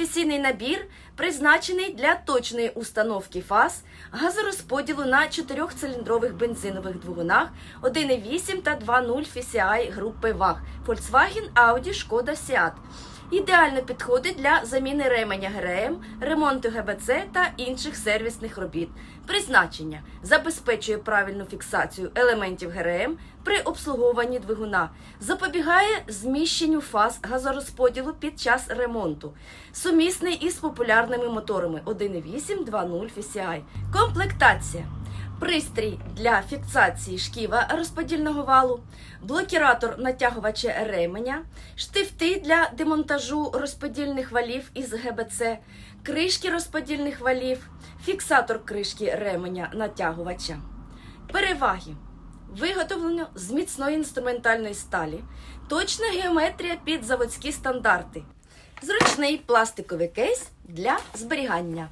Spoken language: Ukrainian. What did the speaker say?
Професійний набір призначений для точної установки фаз газорозподілу на чотирьохциліндрових бензинових двигунах 1.8 та 2.0 FCI групи ВАГ Volkswagen, Audi, Шкода, Seat. Ідеально підходить для заміни ременя ГРМ, ремонту ГБЦ та інших сервісних робіт. Призначення забезпечує правильну фіксацію елементів ГРМ при обслуговуванні двигуна, запобігає зміщенню фаз газорозподілу під час ремонту, сумісний із популярними моторами 1.8, 2.0 FCI. Комплектація. Пристрій для фіксації шківа розподільного валу, блокіратор натягувача ременя, штифти для демонтажу розподільних валів із ГБЦ, кришки розподільних валів, фіксатор кришки ременя натягувача. Переваги. Виготовлено з міцної інструментальної сталі, точна геометрія під заводські стандарти, зручний пластиковий кейс для зберігання.